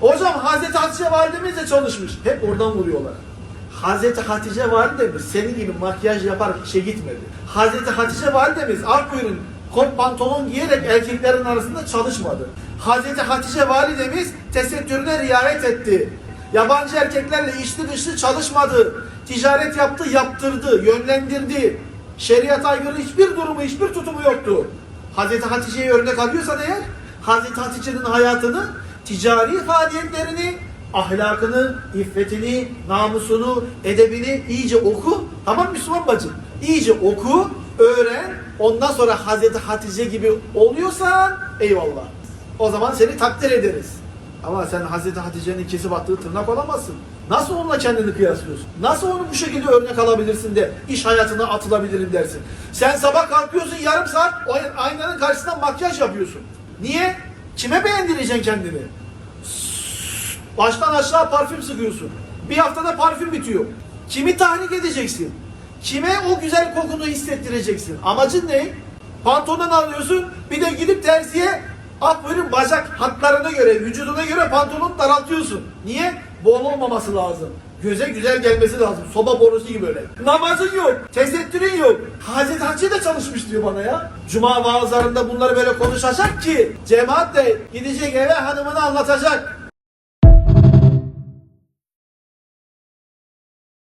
Hocam Hazreti Hatice validemiz de çalışmış. Hep oradan vuruyorlar. Hazreti Hatice validemiz senin gibi makyaj yaparak işe gitmedi. Hazreti Hatice validemiz Akbuyur'un kot pantolon giyerek erkeklerin arasında çalışmadı. Hazreti Hatice validemiz tesettürüne riayet etti. Yabancı erkeklerle içli dışlı çalışmadı. Ticaret yaptı, yaptırdı, yönlendirdi. Şeriat aykırı hiçbir durumu, hiçbir tutumu yoktu. Hazreti Hatice'yi örnek alıyorsan eğer, Hazreti Hatice'nin hayatını, ticari faaliyetlerini, ahlakını, iffetini, namusunu, edebini iyice oku. Tamam Müslüman bacım? İyice oku, öğren. Ondan sonra Hazreti Hatice gibi oluyorsan eyvallah. O zaman seni takdir ederiz. Ama sen Hazreti Hatice'nin kesip attığı tırnak olamazsın. Nasıl onunla kendini kıyaslıyorsun? Nasıl onu bu şekilde örnek alabilirsin de iş hayatına atılabilirim dersin? Sen sabah kalkıyorsun yarım saat aynanın karşısında makyaj yapıyorsun. Niye? Kime beğendireceksin kendini? Baştan aşağı parfüm sıkıyorsun. Bir haftada parfüm bitiyor. Kimi tahrik edeceksin? Kime o güzel kokunu hissettireceksin? Amacın ne? Pantolon alıyorsun, bir de gidip terziye Akbuyurun bacak hatlarına göre, vücuduna göre pantolon daraltıyorsun. Niye? Bol olmaması lazım. Göze güzel gelmesi lazım. Soba borusu gibi böyle. Namazın yok, tesettürün yok. Hazreti Hatice de çalışmış diyor bana ya. Cuma vaazlarında bunları böyle konuşacak ki cemaat de gidecek eve hanımını anlatacak.